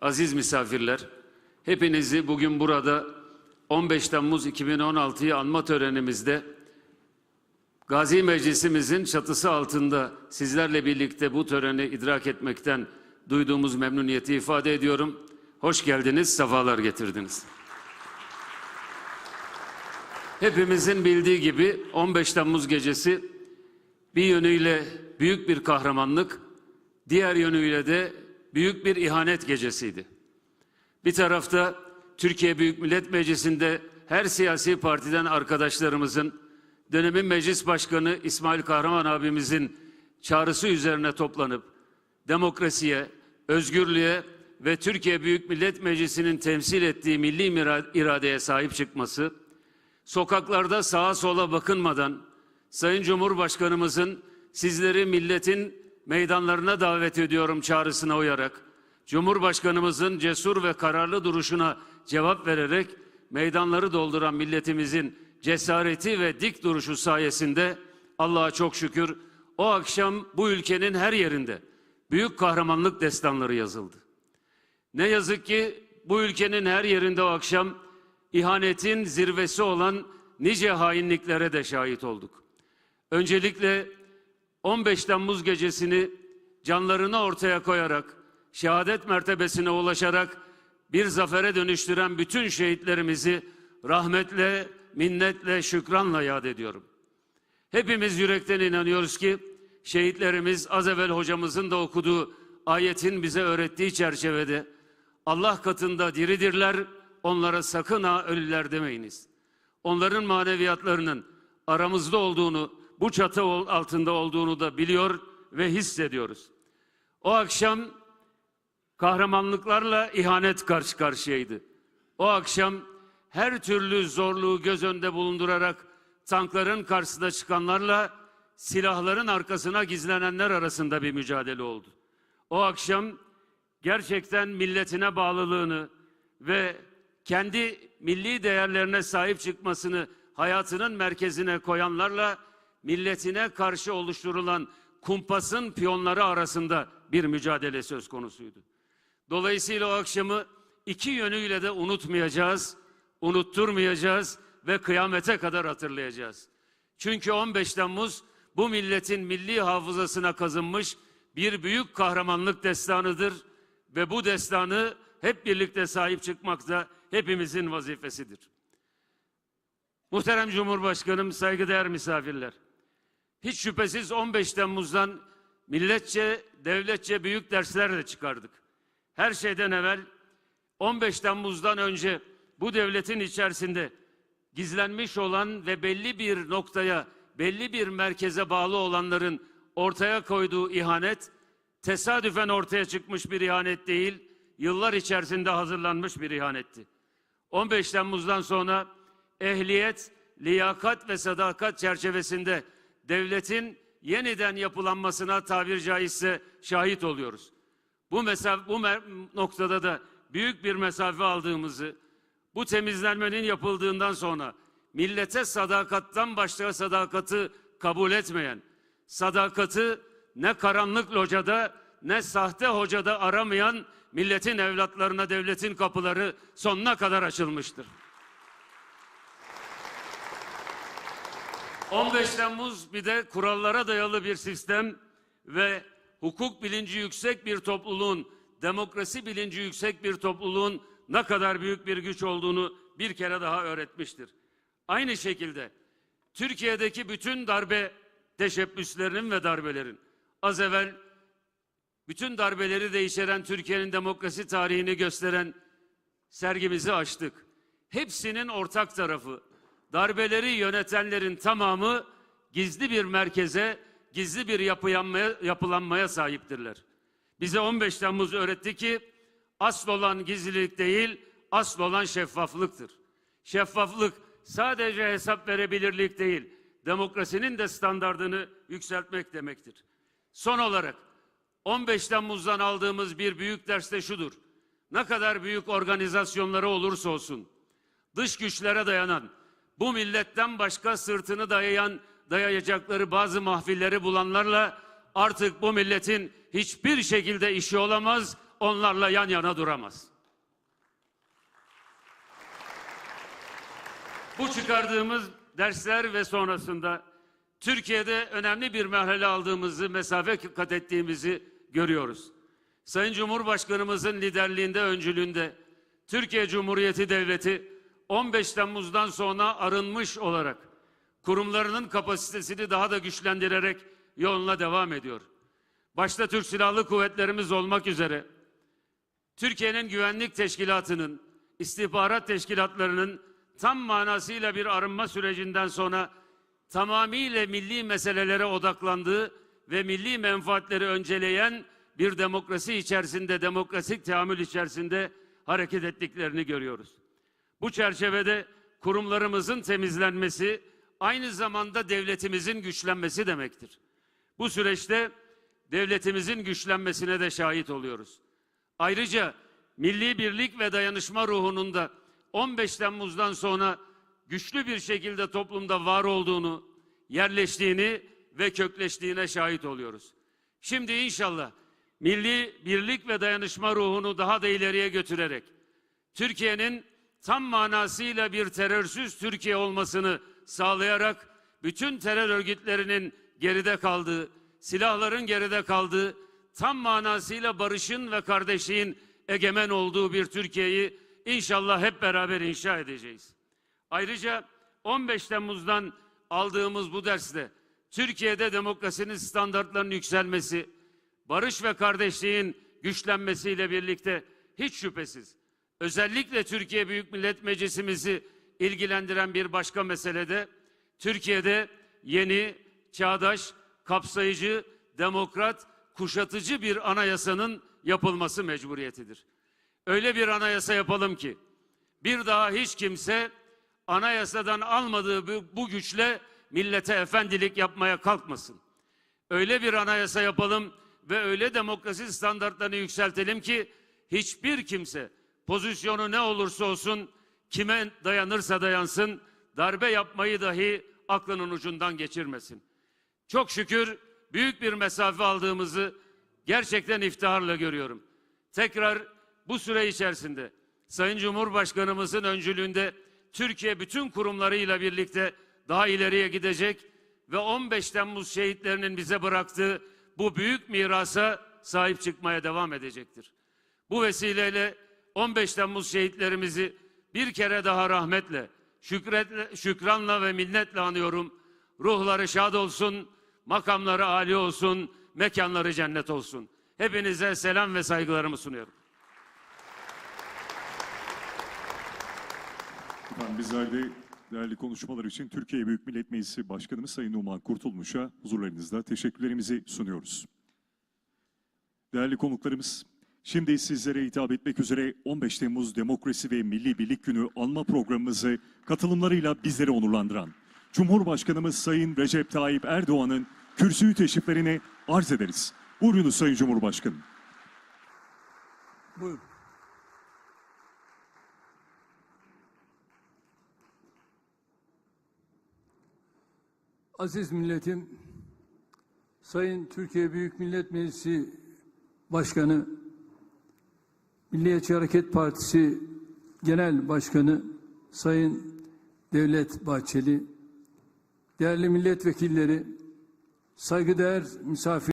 aziz misafirler, hepinizi bugün burada 15 Temmuz 2016'yı anma törenimizde Gazi Meclisimizin çatısı altında sizlerle birlikte bu töreni idrak etmekten duyduğumuz memnuniyeti ifade ediyorum. Hoş geldiniz, sefalar getirdiniz. Hepimizin bildiği gibi 15 Temmuz gecesi bir yönüyle büyük bir kahramanlık, diğer yönüyle de büyük bir ihanet gecesiydi. Bir tarafta Türkiye Büyük Millet Meclisi'nde her siyasi partiden arkadaşlarımızın dönemin meclis başkanı İsmail Kahraman abimizin çağrısı üzerine toplanıp demokrasiye, özgürlüğe ve Türkiye Büyük Millet Meclisi'nin temsil ettiği milli iradeye sahip çıkması, sokaklarda sağa sola bakınmadan Sayın Cumhurbaşkanımızın sizleri milletin meydanlarına davet ediyorum çağrısına uyarak, Cumhurbaşkanımızın cesur ve kararlı duruşuna cevap vererek meydanları dolduran milletimizin cesareti ve dik duruşu sayesinde Allah'a çok şükür o akşam bu ülkenin her yerinde büyük kahramanlık destanları yazıldı. Ne yazık ki bu ülkenin her yerinde o akşam ihanetin zirvesi olan nice hainliklere de şahit olduk. Öncelikle 15 Temmuz gecesini canlarını ortaya koyarak, şehadet mertebesine ulaşarak bir zafere dönüştüren bütün şehitlerimizi rahmetle, minnetle, şükranla yad ediyorum. Hepimiz yürekten inanıyoruz ki şehitlerimiz az evvel hocamızın da okuduğu ayetin bize öğrettiği çerçevede Allah katında diridirler, onlara sakın ha ölüler demeyiniz. Onların maneviyatlarının aramızda olduğunu, bu çatı altında olduğunu da biliyor ve hissediyoruz. O akşam kahramanlıklarla ihanet karşı karşıyaydı. O akşam her türlü zorluğu göz önünde bulundurarak tankların karşısına çıkanlarla silahların arkasına gizlenenler arasında bir mücadele oldu. O akşam gerçekten milletine bağlılığını ve kendi milli değerlerine sahip çıkmasını hayatının merkezine koyanlarla milletine karşı oluşturulan kumpasın piyonları arasında bir mücadele söz konusuydu. Dolayısıyla o akşamı iki yönüyle de unutmayacağız, unutturmayacağız ve kıyamete kadar hatırlayacağız. Çünkü 15 Temmuz bu milletin milli hafızasına kazınmış bir büyük kahramanlık destanıdır ve bu destanı hep birlikte sahip çıkmak da hepimizin vazifesidir. Muhterem Cumhurbaşkanım, saygıdeğer misafirler. Hiç şüphesiz 15 Temmuz'dan milletçe, devletçe büyük dersler de çıkardık. Her şeyden evvel 15 Temmuz'dan önce bu devletin içerisinde gizlenmiş olan ve belli bir noktaya, belli bir merkeze bağlı olanların ortaya koyduğu ihanet tesadüfen ortaya çıkmış bir ihanet değil, yıllar içerisinde hazırlanmış bir ihanetti. 15 Temmuz'dan sonra ehliyet, liyakat ve sadakat çerçevesinde devletin yeniden yapılanmasına tabir caizse şahit oluyoruz. Bu, mesafe, bu noktada da büyük bir mesafe aldığımızı, bu temizlenmenin yapıldığından sonra millete sadakattan başka sadakati kabul etmeyen, sadakati ne karanlık locada ne sahte hocada aramayan milletin evlatlarına devletin kapıları sonuna kadar açılmıştır. 15 Temmuz bir de kurallara dayalı bir sistem ve hukuk bilinci yüksek bir topluluğun, demokrasi bilinci yüksek bir topluluğun ne kadar büyük bir güç olduğunu bir kere daha öğretmiştir. Aynı şekilde Türkiye'deki bütün darbe teşebbüslerinin ve darbelerin az evvel bütün darbeleri de içeren Türkiye'nin demokrasi tarihini gösteren sergimizi açtık. Hepsinin ortak tarafı darbeleri yönetenlerin tamamı gizli bir merkeze, gizli bir yapılanmaya, yapılanmaya sahiptirler. Bize 15 Temmuz öğretti ki asıl olan gizlilik değil, asıl olan şeffaflıktır. Şeffaflık sadece hesap verebilirlik değil, demokrasinin de standardını yükseltmek demektir. Son olarak 15 Temmuz'dan aldığımız bir büyük ders de şudur. Ne kadar büyük organizasyonları olursa olsun, dış güçlere dayanan, bu milletten başka sırtını dayayan, dayayacakları bazı mahfilleri bulanlarla artık bu milletin hiçbir şekilde işi olamaz, onlarla yan yana duramaz. Bu çıkardığımız dersler ve sonrasında Türkiye'de önemli bir merhale aldığımızı, mesafe kat ettiğimizi görüyoruz. Sayın Cumhurbaşkanımızın liderliğinde, öncülüğünde Türkiye Cumhuriyeti Devleti 15 Temmuz'dan sonra arınmış olarak kurumlarının kapasitesini daha da güçlendirerek yoluna devam ediyor. Başta Türk Silahlı Kuvvetlerimiz olmak üzere Türkiye'nin güvenlik teşkilatının, istihbarat teşkilatlarının tam manasıyla bir arınma sürecinden sonra tamamıyla milli meselelere odaklandığı ve milli menfaatleri önceleyen bir demokrasi içerisinde, demokratik teamül içerisinde hareket ettiklerini görüyoruz. Bu çerçevede kurumlarımızın temizlenmesi aynı zamanda devletimizin güçlenmesi demektir. Bu süreçte devletimizin güçlenmesine de şahit oluyoruz. Ayrıca milli birlik ve dayanışma ruhunun da 15 Temmuz'dan sonra güçlü bir şekilde toplumda var olduğunu, yerleştiğini ve kökleştiğine şahit oluyoruz. Şimdi inşallah milli birlik ve dayanışma ruhunu daha da ileriye götürerek Türkiye'nin tam manasıyla bir terörsüz Türkiye olmasını sağlayarak bütün terör örgütlerinin geride kaldığı, silahların geride kaldığı, tam manasıyla barışın ve kardeşliğin egemen olduğu bir Türkiye'yi inşallah hep beraber inşa edeceğiz. Ayrıca 15 Temmuz'dan aldığımız bu derste Türkiye'de demokrasinin standartlarının yükselmesi, barış ve kardeşliğin güçlenmesiyle birlikte hiç şüphesiz özellikle Türkiye Büyük Millet Meclisimizi ilgilendiren bir başka meselede Türkiye'de yeni, çağdaş, kapsayıcı, demokrat, kuşatıcı bir anayasanın yapılması mecburiyetidir. Öyle bir anayasa yapalım ki bir daha hiç kimse anayasadan almadığı bu, bu güçle millete efendilik yapmaya kalkmasın. Öyle bir anayasa yapalım ve öyle demokrasi standartlarını yükseltelim ki hiçbir kimse pozisyonu ne olursa olsun kime dayanırsa dayansın darbe yapmayı dahi aklının ucundan geçirmesin. Çok şükür büyük bir mesafe aldığımızı gerçekten iftiharla görüyorum. Tekrar bu süre içerisinde Sayın Cumhurbaşkanımızın öncülüğünde Türkiye bütün kurumlarıyla birlikte daha ileriye gidecek ve 15 Temmuz şehitlerinin bize bıraktığı bu büyük mirasa sahip çıkmaya devam edecektir. Bu vesileyle 15 Temmuz şehitlerimizi bir kere daha rahmetle, şükretle, şükranla ve minnetle anıyorum. Ruhları şad olsun, makamları âli olsun, mekanları cennet olsun. Hepinize selam ve saygılarımı sunuyorum. Efendim bizler de değerli konuşmalar için Türkiye Büyük Millet Meclisi Başkanımız Sayın Numan Kurtulmuş'a huzurlarınızda teşekkürlerimizi sunuyoruz. Değerli konuklarımız, şimdi sizlere hitap etmek üzere 15 Temmuz Demokrasi ve Milli Birlik Günü anma programımızı katılımlarıyla bizleri onurlandıran Cumhurbaşkanımız Sayın Recep Tayyip Erdoğan'ın kürsüyü teşriflerine arz ederiz. Buyurunuz Sayın Cumhurbaşkanım. Buyurun. Aziz milletim, Sayın Türkiye Büyük Millet Meclisi Başkanı, Milliyetçi Hareket Partisi Genel Başkanı Sayın Devlet Bahçeli, değerli milletvekilleri, saygıdeğer misafir